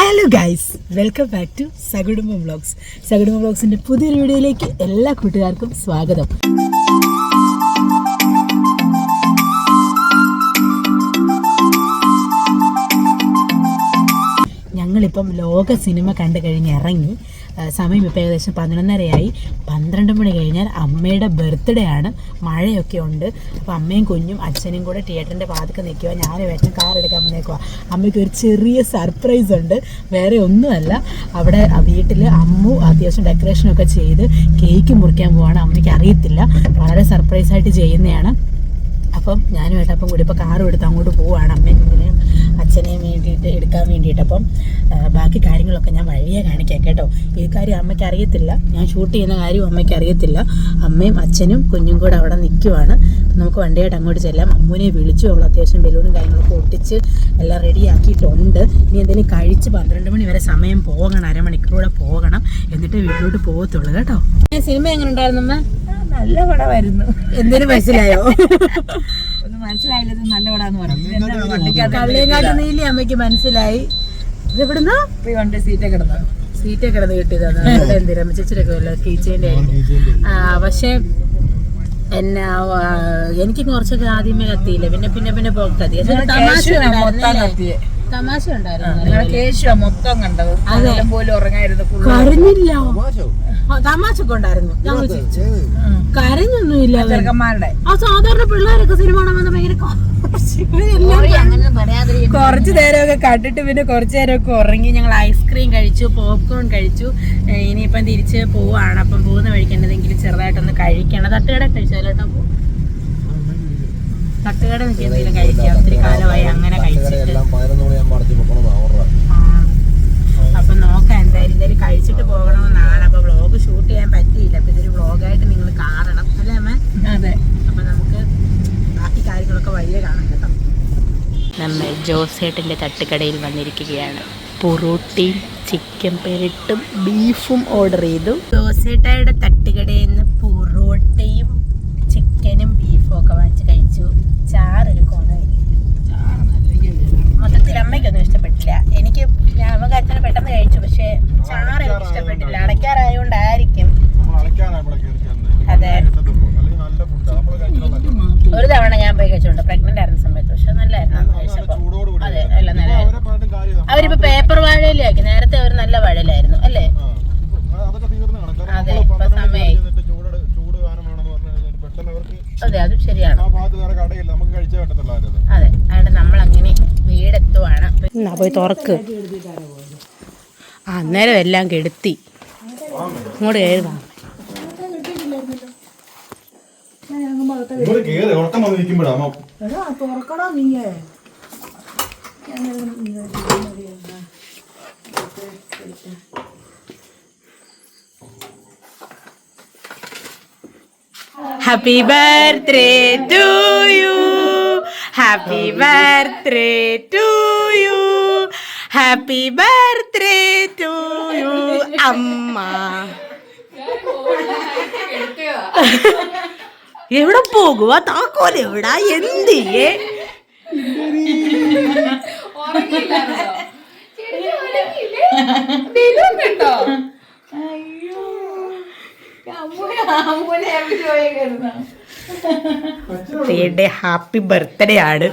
Hello guys welcome back to Sakudumba vlogs Sakudumba വ്ളോഗ്സിന്റെ പുതിയൊരു വീഡിയോയിലേക്ക് എല്ലാ കൂട്ടുകാർക്കും സ്വാഗതം. ഞങ്ങളിപ്പം ലോക സിനിമ കണ്ടു കഴിഞ്ഞ് ഇറങ്ങി. സമയം ഇപ്പോൾ ഏകദേശം പതിനൊന്നരയായി. പന്ത്രണ്ട് മണി കഴിഞ്ഞാൽ അമ്മയുടെ ബർത്ത്ഡേ ആണ്. മഴയൊക്കെ ഉണ്ട്. അപ്പോൾ അമ്മയും കുഞ്ഞും അച്ഛനും കൂടെ തിയേറ്ററിന്റെ പാതൊക്കെ നിൽക്കുക ഞാനും വേറ്റം കാർ എടുക്കാൻ വന്നേക്കുക അമ്മയ്ക്ക് ഒരു ചെറിയ സർപ്രൈസ് ഉണ്ട്. വേറെ ഒന്നുമല്ല. അവിടെ വീട്ടിൽ അമ്മു അത്യാവശ്യം ഡെക്കറേഷനൊക്കെ ചെയ്ത് കേക്ക് മുറിക്കാൻ പോവാണ്. അമ്മയ്ക്ക് അറിയത്തില്ല. വളരെ സർപ്രൈസായിട്ട് ചെയ്യുന്നതാണ്. അപ്പം ഞാനും ഏട്ടപ്പം കൂടി ഇപ്പോൾ കാറും എടുത്ത് അങ്ങോട്ട് പോവുകയാണ് അമ്മയും കുഞ്ഞിനെയും അച്ഛനെയും വേണ്ടിയിട്ട് എടുക്കാൻ വേണ്ടിയിട്ട്. അപ്പം ബാക്കി കാര്യങ്ങളൊക്കെ ഞാൻ വഴിയെ കാണിക്കാം കേട്ടോ. ഈ കാര്യം അമ്മയ്ക്ക് അറിയത്തില്ല. ഞാൻ ഷൂട്ട് ചെയ്യുന്ന കാര്യവും അമ്മയ്ക്ക് അറിയത്തില്ല. അമ്മയും അച്ഛനും കുഞ്ഞും കൂടെ അവിടെ നിൽക്കുവാണ്. നമുക്ക് വണ്ടിയായിട്ട് അങ്ങോട്ട് ചെല്ലാം. അമ്മൂനെ വിളിച്ചു. അവൾ അത്യാവശ്യം ബലൂണും കാര്യങ്ങളൊക്കെ ഒട്ടിച്ച് എല്ലാം റെഡിയാക്കിയിട്ടുണ്ട്. ഇനി എന്തെങ്കിലും കഴിച്ച് പന്ത്രണ്ട് മണി വരെ സമയം പോകണം. അരമണിക്കൂടെ പോകണം. എന്നിട്ട് വീട്ടിലോട്ട് പോകത്തുള്ളൂ കേട്ടോ. സിനിമ എങ്ങനെ ഉണ്ടായിരുന്നു അമ്മ? നല്ല പടമായിരുന്നു. എന്തിനു മനസ്സിലായോ? ഒന്ന് മനസ്സിലായില്ലത് നല്ല പടാന്ന് പറഞ്ഞു. കള്ളിയങ്ങാട്ട് നീലി അമ്മയ്ക്ക് മനസ്സിലായി. ഇത് എവിടുന്ന? സീറ്റ് സീറ്റൊക്കെ കിടന്നു സീറ്റൊക്കെ കിടന്ന് കിട്ടിയതാണ് എന്തിനാ? ചേച്ചിയൊക്കെ വല്ല ആയിരിക്കും ആ പക്ഷേ എന്നെ എനിക്ക് കുറച്ചൊക്കെ ആദ്യമേ കത്തിയില്ല. പിന്നെ പിന്നെ പിന്നെ പോ- കത്തി. തമാശ? തമാശ ഉണ്ടായിരുന്നു. കേശ മൊത്തം കണ്ടത്. അതെല്ലാം പോലും ഉറങ്ങായിരുന്നു full. കരഞ്ഞില്ല. തമാശൊക്കെ ഉണ്ടായിരുന്നു. ഞങ്ങൾ ചിരിച്ചു. കരഞ്ഞൊന്നുമില്ല. ചെറുക്കന്മാരുടെ. ആ സാധാരണ പിള്ളേരൊക്കെ സിനിമ കാണാൻ വന്ന ഭയങ്കര കുറച്ച് നേരമൊക്കെ കണ്ടിട്ട് പിന്നെ കുറച്ച് നേരമൊക്കെ ഉറങ്ങി ഞങ്ങൾ ഐസ്ക്രീം കഴിച്ചു പോപ്കോൺ കഴിച്ചു. ഇനിയിപ്പം തിരിച്ച് പോവാണ്. അപ്പം പോകുന്ന വഴിക്ക് എന്തെങ്കിലും ചെറുതായിട്ടൊന്ന് കഴിക്കണം. തട്ടുകട കഴിച്ചാലോട്ടോ തട്ടുകട എനിക്ക് എന്തെങ്കിലും കഴിക്കാം. ഒത്തിരി കാലമായി അങ്ങനെ കഴിച്ചിട്ട്. നോക്കാം. എന്തായാലും ഇതൊരു കഴിച്ചിട്ട് പോകണമെന്നാണ് അപ്പൊ വ്ളോഗ് ഷൂട്ട് ചെയ്യാൻ പറ്റിയില്ല. അപ്പൊ ഇതൊരു വ്ളോഗായിട്ട് നിങ്ങൾ കാണണം. അല്ലേ അമ്മ? അതെ. അപ്പൊ നമുക്ക് ബാക്കി കാര്യങ്ങളൊക്കെ വഴിയെ കാണാം കേട്ടോ. നമ്മൾ ജോസേട്ടന്റെ തട്ടുകടയിൽ വന്നിരിക്കുകയാണ്. പൊറോട്ടയും ചിക്കൻ പെരട്ടും ബീഫും ഓർഡർ ചെയ്തു. ജോസേട്ടയുടെ തട്ടുകടയിൽ നിന്ന് പൊറോട്ടയും ചിക്കനും ബീഫും ഒക്കെ വാങ്ങിച്ച് കഴിച്ചു. ചാറൊരു കോണായി മൊത്തത്തിൽ അമ്മയ്ക്കൊന്നും ഇഷ്ടപ്പെട്ടില്ല. എനിക്ക് നമുക്ക് അച്ഛനെ പെട്ടെന്ന് കഴിച്ചു. പക്ഷേ ചാറ് എനിക്ക് ഇഷ്ടപ്പെട്ടില്ല. അടയ്ക്കാറായോണ്ടായിരിക്കും. അതെ. ഒരു തവണ ഞാൻ പോയി കഴിച്ചോണ്ട് പ്രഗ്നന്റ് ആയിരുന്ന സമയത്ത്. പക്ഷെ നല്ലായിരുന്നു അതെ എല്ലാം നല്ലതായിരുന്നു അവരിപ്പോ പേപ്പർ വാഴയിലാക്കി. നേരത്തെ അവർ നല്ല വാഴയിലായിരുന്നു അല്ലേ? അതെ, ഇപ്പൊ സമയമായി അതെ അത് ശരിയാണ്. അതെ അതുകൊണ്ട് നമ്മൾ അങ്ങനെ വീടെത്തുവാണ്. എന്നാ പോയി തുറക്ക്. അന്നേരം എല്ലാം കെടുത്തി. ഇങ്ങോട്ട് കയറുക happy birthday to you happy birthday to you happy birthday to you അമ്മ എവിടെ പോകുക താക്കോൽ എവിടാ എന്തിയേ ഹാപ്പി ബർത്ത്ഡേ ആണ്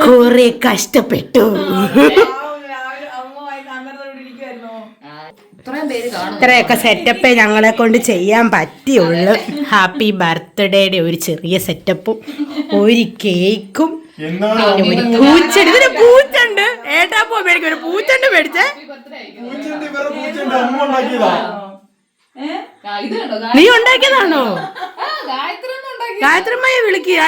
കുറെ കഷ്ടപ്പെട്ടു ഇത്രയൊക്കെ സെറ്റപ്പേ ഞങ്ങളെ കൊണ്ട് ചെയ്യാൻ പറ്റിയുള്ളു. ഹാപ്പി ബർത്ത്ഡേയുടെ ഒരു ചെറിയ സെറ്റപ്പും ഒരു കേക്കും ഒരു പൂച്ചണ്ട് ഇതിന് പൂച്ചുണ്ട് ഏട്ടാ പോ മേടിക്കും ഒരു പൂച്ചണ്ട് മേടിച്ചേ. നീ ഉണ്ടാക്കിയതാണോ? ഗായത്രിമ്മയെ വിളിക്കുക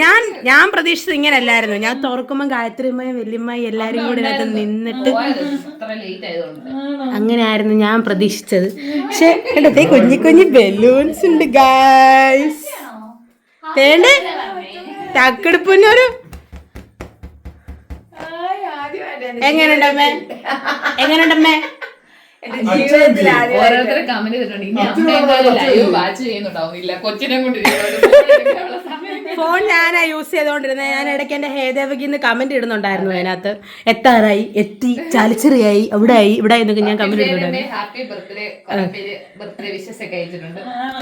ഞാൻ ഞാൻ പ്രതീക്ഷിച്ചത് ഇങ്ങനെ അല്ലായിരുന്നു ഞാൻ തുറക്കുമ്പോ ഗായത്രിമ്മയും വല്യമ്മയും എല്ലാരും കൂടി ഇതിനകത്ത് നിന്നിട്ട് അങ്ങനെ ആയിരുന്നു ഞാൻ പ്രതീക്ഷിച്ചത്. പക്ഷെ കണ്ടത്തെ കുഞ്ഞി കുഞ്ഞി ബലൂൺസ് ഉണ്ട് ഗായ്സ് തേണ്ടേ? തക്കെടുപ്പിനൊരു എങ്ങനെയുണ്ടമ്മേ എങ്ങനെയുണ്ടമ്മേ ഓരോരുത്തരെ കമന്റ് ചെയ്തിട്ടുണ്ട്. ഇനി അമ്മ എന്തായാലും ലൈവ് വാച്ച് ചെയ്യുന്നുണ്ടാവുന്നില്ല കൊച്ചിനെ കൊണ്ട് ഫോൺ ഞാനാ യൂസ് ചെയ്തോണ്ടിരുന്നത് ഞാൻ ഇടയ്ക്ക് എന്റെ ഹേദേവകിന്ന് കമന്റ് ഇടുന്നുണ്ടായിരുന്നു അതിനകത്ത്. എത്താറായി എത്തി ചാലിച്ചെറിയായി അവിടെ ആയി ഇവിടെ ആയി എന്നൊക്കെ ഞാൻ കമന്റ് ഇടുന്നുണ്ടായിരുന്നു.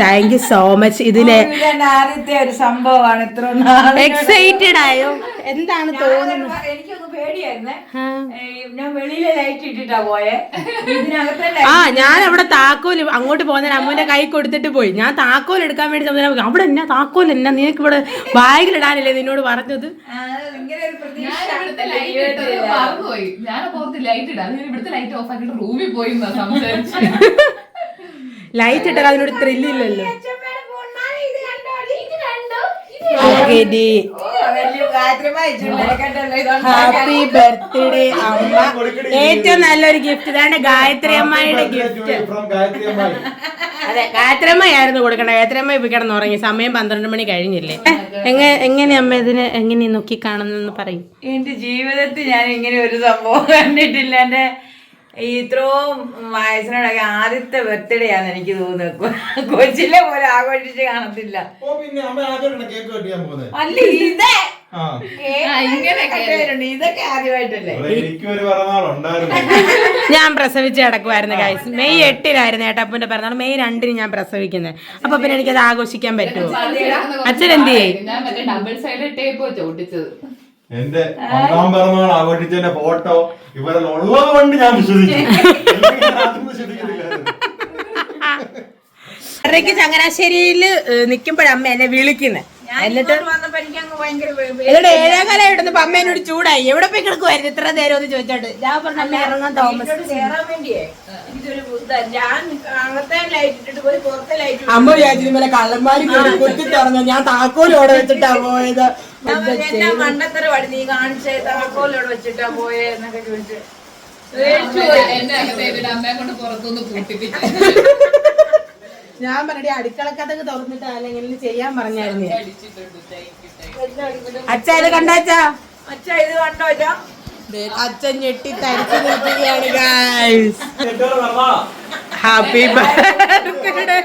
താങ്ക് യു സോ മച്ച് ഇതിലെ ആദ്യത്തെ ഒരു സംഭവമാണ്. ഇത്ര എക്സൈറ്റഡ് ആയോ? എന്താണ് തോന്നുന്നത്? എനിക്കൊന്ന് പേടിയായിരുന്നേ. ഞാൻ വെളിയിലെ ലൈറ്റ് ഇട്ടിട്ടാ പോയെ. ഇതിനകത്തെ ആ ഞാൻ അവിടെ താക്കോൽ അങ്ങോട്ട് പോകുന്ന അമ്മൂന്റെ കൈ കൊടുത്തിട്ട് പോയി. ഞാൻ താക്കോൽ എടുക്കാൻ വേണ്ടി സംസാരിക്കും അവിടെ എന്നാ താക്കോൽ എന്നാ? നിനക്ക് ഇവിടെ ബാഗിലിടാനല്ലേ നിന്നോട് പറഞ്ഞത്? ഇങ്ങനെ ഒരു പ്രതീക്ഷ. ഞാൻ ഇവിടുത്തെ ലൈറ്റ് ഇട്ടാൽ അതിനോട് ഞാൻ ഹാപ്പി ബർത്ത്ഡേ അമ്മ. ഏറ്റവും നല്ലൊരു ഗിഫ്റ്റ് ഇതാണ് ഗായത്രി അമ്മയുടെ ഗിഫ്റ്റ് അതെ ഗായത്രി അമ്മയായിരുന്നു കൊടുക്കണേ. ഗായത്രി അമ്മ ഇപ്പൊ കിടന്നുറങ്ങി സമയം പന്ത്രണ്ട് മണി കഴിഞ്ഞില്ലേ. എങ്ങനെ എങ്ങനെ അമ്മ ഇതിനെ എങ്ങനെ നോക്കി കാണുന്നെന്ന് പറയും. എന്റെ ജീവിതത്തിൽ ഞാൻ ഇങ്ങനെ ഒരു സംഭവം കണ്ടിട്ടില്ല. എന്റെ ഇത്രയും വയസ്സിനോടൊക്കെ ആദ്യത്തെ ബർത്ത്ഡേ ആണ് എനിക്ക് തോന്നുന്നത് കൊച്ചിലെ പോലെ ആഘോഷിച്ച് കാണത്തില്ല. അല്ല ഇതേ! ഞാൻ പ്രസവിച്ച് കിടക്കുമായിരുന്നു ഗൈസ് മെയ് എട്ടിലായിരുന്നു ഏട്ടപ്പൂന്റെ പിറന്നാൾ. മെയ് രണ്ടിന് ഞാൻ പ്രസവിക്കുന്നത് അപ്പൊ പിന്നെ എനിക്കത് ആഘോഷിക്കാൻ പറ്റുമോ? അച്ഛൻ എന്ത് ചെയ്യും? എന്റെ ഒന്നാം പിറന്നാൾ ആഘോഷിച്ചതിന്റെ ഫോട്ടോ ഇവരെ ഉള്ളത് കൊണ്ട് ഞാൻ വിശ്വസിച്ചു. ഇടയ്ക്ക് ചങ്ങനാശ്ശേരിയിൽ നിൽക്കുമ്പോഴാണ് അമ്മ എന്നെ വിളിക്കുന്നത് എന്നിട്ട് ഏഴാം ഏഴാകാലം ഇടുന്നപ്പോ അമ്മ എന്നോട് ചൂടായി. എവിടെ പോയി കിടക്കുമായിരുന്നു ഇത്ര നേരം ഒന്ന് ചോദിച്ചോട്ട് ഞാൻ പറഞ്ഞു അമ്മ ഇറങ്ങാൻ തോമസ്. വീട്ടിലോട്ട് കേറാൻ വേണ്ടിയേ. ഞാൻ അകത്തെ ലൈറ്റ് ഇട്ടിട്ട് പോയി പുറത്തെ ലൈറ്റ് അമ്മ വിചാരിച്ചു കള്ളന്മാര് കള്ളന്മാരി കുത്തി തുറന്നു ഞാൻ താക്കോലോടെ വെച്ചിട്ടാ പോയത്. എന്നാ മണ്ടത്തര വടി നീ കാണിച്ചേ താക്കോലോട് വെച്ചിട്ടാ പോയേ? എന്നൊക്കെ ചോദിച്ചു. എന്നെ അകത്ത് എന്റെ അമ്മയെ കൊണ്ട് പുറത്തുനിന്ന് പൂട്ടിപ്പിച്ചു. ഞാൻ പറഞ്ഞ അടുക്കളക്കഥക്ക് തുറന്നിട്ട് അല്ലെങ്കിൽ ചെയ്യാൻ പറഞ്ഞായിരുന്നു. അച്ഛ അച്ഛാ ഇത് കണ്ടാച്ചാ അച്ഛ? ഇത് കണ്ടോ അച്ഛാ? അച്ഛൻ ഞെട്ടി തരിച്ചു നിൽക്കുകയാണ് ഗായ്സ് ഹാപ്പി ബർത്ത്ഡേ.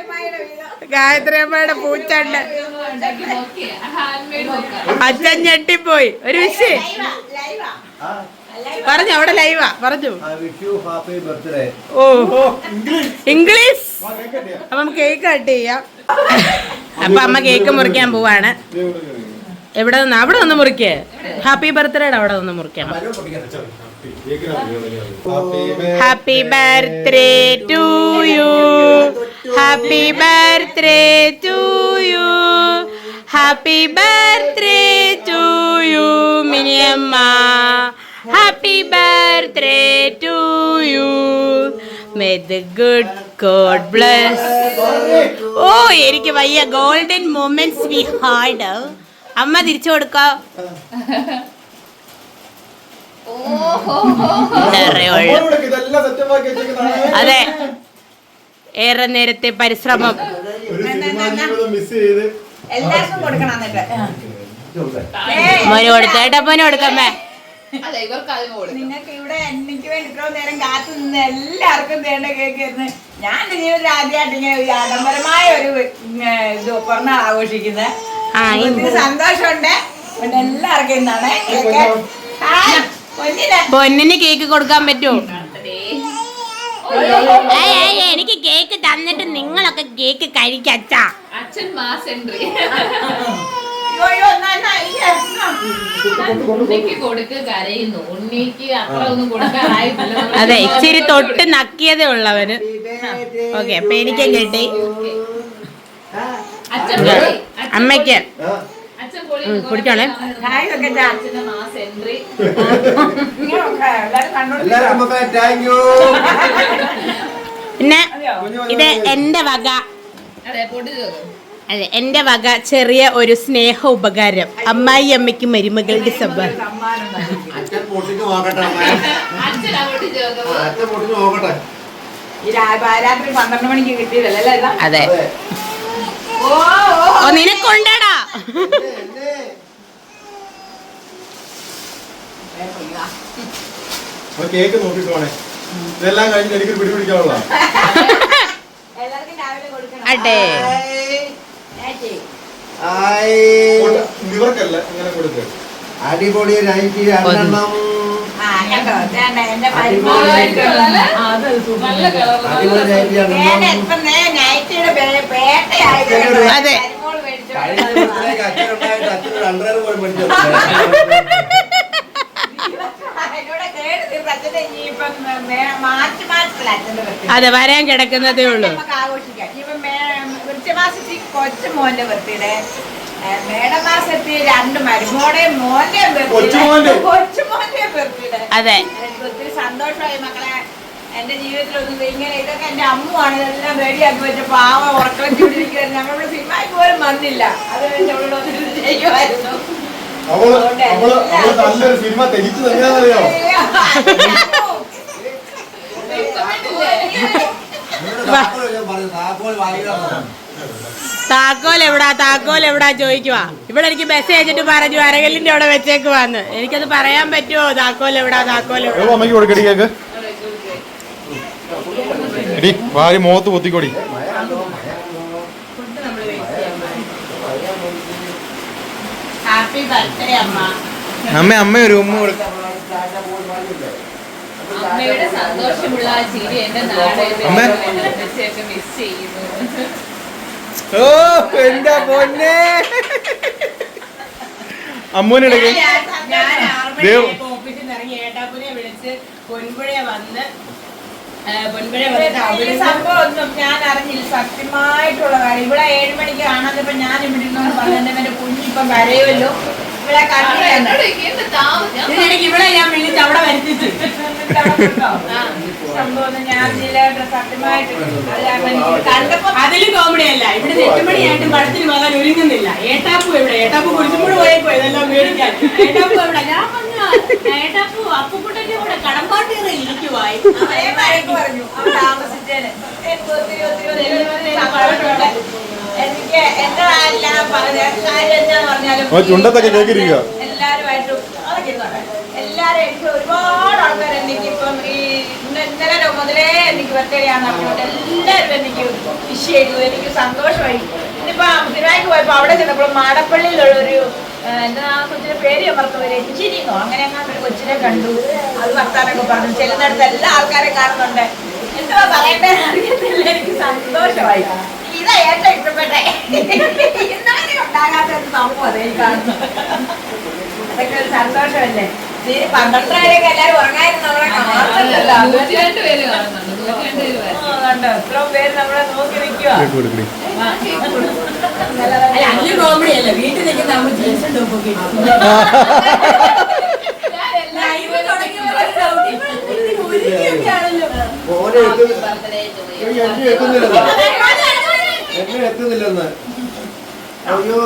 ഗായത്രി അമ്മയുടെ പൂച്ചണ്ട്. അച്ഛൻ ഞെട്ടിപ്പോയി. ഒരു വിഷയം പറഞ്ഞു അവിടെ ലൈവാ പറഞ്ഞു. ഓ ഇംഗ്ലീഷ്. അപ്പൊ നമുക്ക് കേക്ക് കട്ട് ചെയ്യാം. അപ്പൊ അമ്മ കേക്ക് മുറിക്കാൻ പോവാണ്. എവിടെ നിന്ന്? അവിടെ നിന്ന് മുറിക്കേ. ഹാപ്പി ബർത്ത്ഡേയുടെ അവിടെ നിന്ന് മുറിക്കാം happy birthday to you happy birthday to you happy birthday to you മിനിയമ്മ happy birthday to you may the good god bless ഓ എനിക്ക് വയ്യ. ഗോൾഡൻ മൊമെന്റ്സ് വി ഹാർഡ് അമ്മ തിരിച്ചു കൊടുക്കാം. അതെ. ഏറെ നേരത്തെ പരിശ്രമം. ഒരു എല്ലാവർക്കും കൊടുക്കണം എന്നിട്ട്. മോന് കൊടുത്തേട്ടാ മോന് കൊടുക്കമ്മേ. നിങ്ങൾക്ക് ഇവിടെ എനിക്ക് വേണ്ടി ഇത്രയും നേരം കാത്തു നിന്ന് എല്ലാവർക്കും തേണ്ട കേൾക്കുന്നു ഞാൻ എന്റെ ജീവിതത്തിൽ ആദ്യമായിട്ട് ഇങ്ങനെ ഒരു ആഡംബരമായ ഒരു ഇത് പിറന്നാൾ ആഘോഷിക്കുന്നത് സന്തോഷമുണ്ട്. പിന്നെ എല്ലാവർക്കും ഇന്നാണ് കേക്ക്. പൊന്നിന് കേക്ക് കൊടുക്കാൻ പറ്റുമോ? എനിക്ക് കേക്ക് തന്നിട്ട് നിങ്ങളൊക്കെ കേക്ക് കഴിക്കച്ചാ അച്ഛൻ മാസ് എൻട്രി. അതെ ഇച്ചിരി തൊട്ട് നക്കിയതേ ഉള്ളവന്. ഓക്കെ അപ്പൊ എനിക്കും കിട്ടി. അമ്മയ്ക്ക്. യു പിന്നെ ഇത് എന്റെ വക. അതെ എന്റെ വക ചെറിയ ഒരു സ്നേഹ ഉപകാരം. അമ്മായി അമ്മയ്ക്ക് മരുമകളുടെ സഭ അതെ. ഓ നിനക്കൊണ്ടടാ. കേക്ക് നോക്കിട്ട് പോണേ ഇതെല്ലാം കഴിഞ്ഞ് എനിക്ക് അടേ ഇവർക്കല്ല കൊടുക്കുക. അടിപൊളി അതെ. അതെ വരാൻ കിടക്കുന്നതേ ഉള്ളൂ. നമുക്ക് ആഘോഷിക്കാം ഇപ്പൊ വൃക്ഷമാസത്തിൽ കൊച്ചുമോന്റെ ബർത്ത്ഡേ മേടമാസത്തിൽ രണ്ട് മരുമോടെ മോന്റെ കൊച്ചുമോന്റെ? കൊച്ചുമോന്റെ ബർത്ത്ഡേ അതെ. എനിക്ക് ഒത്തിരി സന്തോഷമായി മക്കളെ. എന്റെ ജീവിതത്തിലൊന്നും ഇങ്ങനെ ഇതൊക്കെ എന്റെ അമ്മുവാണ് ഇതെല്ലാം റെഡിയാക്കി വെച്ച പാവ ഉറക്കളച്ചിരിക്കുന്നത് ഞങ്ങളുടെ സിനിമയ്ക്ക് പോലും വന്നില്ല. അത് അവളോട് ചെയ്യുമായിരുന്നു. അവൾ അവൾ അവൾ നല്ലൊരു സിനിമ തെളിച്ചു തന്നെയാണെന്നറിയോ പറഞ്ഞു താക്കോൽ എവിടാ താക്കോൽ എവിടാ ചോദിക്കുവാ? ഇവിടെ എനിക്ക് മെസ്സേജ് അയച്ചിട്ട് പറഞ്ഞു അരകല്ലിന്റെ അവിടെ വെച്ചേക്കുവാന്ന്. എനിക്കത് പറയാൻ പറ്റുമോ താക്കോൽ എവിടാ താക്കോൽ എവിടാ എടി ഭാര്യ മുഖത്ത് പൊത്തിക്കൊടി അമ്മ. അമ്മ ഒരു ഉമ്മ അമ്മയുടെ സന്തോഷമുള്ള ചിരി എന്റെ മിസ് ചെയ്യുന്നു. ഓ എന്റെ പൊന്നെ? അമ്മൂനെടുക്ക ഞാൻ. ഓഫീസിൽ നിന്ന് ഇറങ്ങി ഏട്ടാപ്പുനെ വിളിച്ച് പൊൻപുഴയെ വന്ന് ഞാൻ അറിഞ്ഞില്ല. സത്യമായിട്ടുള്ള കാര്യം. ഇവിടെ ഏഴ് മണിക്ക് കാണാത്തപ്പോ ഞാൻ ഇവിടെ ഇരുന്നോണ്ട് പറഞ്ഞ എന്റെ കുഞ്ഞിപ്പം കരയുമല്ലോ ഇവിടെ കണ്ടില്ല ഇവിടെ ഞാൻ വിളിച്ച് അവിടെ വരുത്തിച്ചു. അതിൽ കോമഡി അല്ല. ഇവിടെ എട്ടുമണിയായിട്ട് പടത്തിന് പോകാൻ ഒരുങ്ങുന്നില്ല. ഏട്ടാപ്പു എവിടെ? ഏട്ടാപ്പു കുളിച്ചുമ്പോൾ പോയപ്പോ ഇതെല്ലാം മേടിക്കാൻ ഏട്ടാപ്പു എവിടെ? ഞാൻ ചുണ്ടത്തൊക്കെ കേക്കിരിക്കുക. എല്ലാരുമായിട്ടും അതൊക്കെ ഇരുന്നോട്ടെ. എല്ലാരും എനിക്ക് ഒരുപാട് ആൾക്കാർ എനിക്ക് ഇപ്പം ഈ ഇന്ന- ഇന്നലെ മുതലേ എനിക്ക് അറിഞ്ഞുകൊണ്ട് എല്ലാവരും എനിക്ക് വിഷ് ചെയ്തു. എനിക്ക് സന്തോഷമായി. ഇന്നിപ്പോ സിനിമയ്ക്ക് പോയപ്പോ അവിടെ ചെന്നപ്പോൾ മാടപ്പള്ളിയിലുള്ള ഒരു എന്താ ആ കൊച്ചിന്റെ പേര് അമർത്ത ഒരു എഞ്ചിനീയറോ അങ്ങനെ എങ്ങാണ്ട് കൊച്ചിനെ കണ്ടു. അത് വർത്താനൊക്കെ പറഞ്ഞു. ചെല്ലുന്നിടത്ത് എല്ലാ ആൾക്കാരെ കാണുന്നുണ്ട്. എന്തുവാ പറയണ്ടേ അറിയത്തില്ല. എനിക്ക് സന്തോഷമായി. ഇതാ ഏറ്റവും ഇഷ്ടപ്പെട്ടെ. ഇന്നലെ ഉണ്ടാകാത്ത സംഭവം അതെ കാണുന്നത് അതൊക്കെ ഒരു സന്തോഷമല്ലേ? വീട്ടിൽ നിൽക്കുന്ന അമ്മ ജീൻസും ടോപ്പൊക്കെ. മോനെ എത്തുന്നില്ല എത്തുന്നില്ലെന്ന്. അയ്യോ.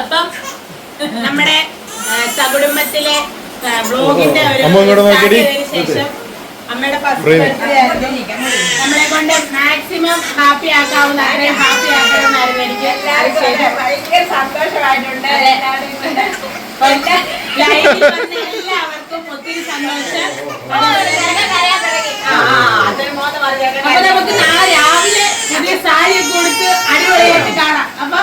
അപ്പം നമ്മുടെ സകുടുംബത്തിലെ ബ്ലോഗിന്റെ ഒരു ശേഷം അമ്മയുടെ നമ്മളെ കൊണ്ട് മാക്സിമം ഹാപ്പി ആക്കാവുന്ന ഹാപ്പി ആക്കണമെന്നായിരുന്നു എനിക്ക്. ഭയങ്കര സന്തോഷമായിട്ടുണ്ട്. എല്ലാവർക്കും ഒത്തിരി സന്തോഷം. അപ്പൊ നമുക്ക് നാളെ രാവിലെ പുതിയ സാരിയൊക്കെ കൊടുത്ത് അടിപൊളിയായിട്ട് കാണാം. അപ്പൊ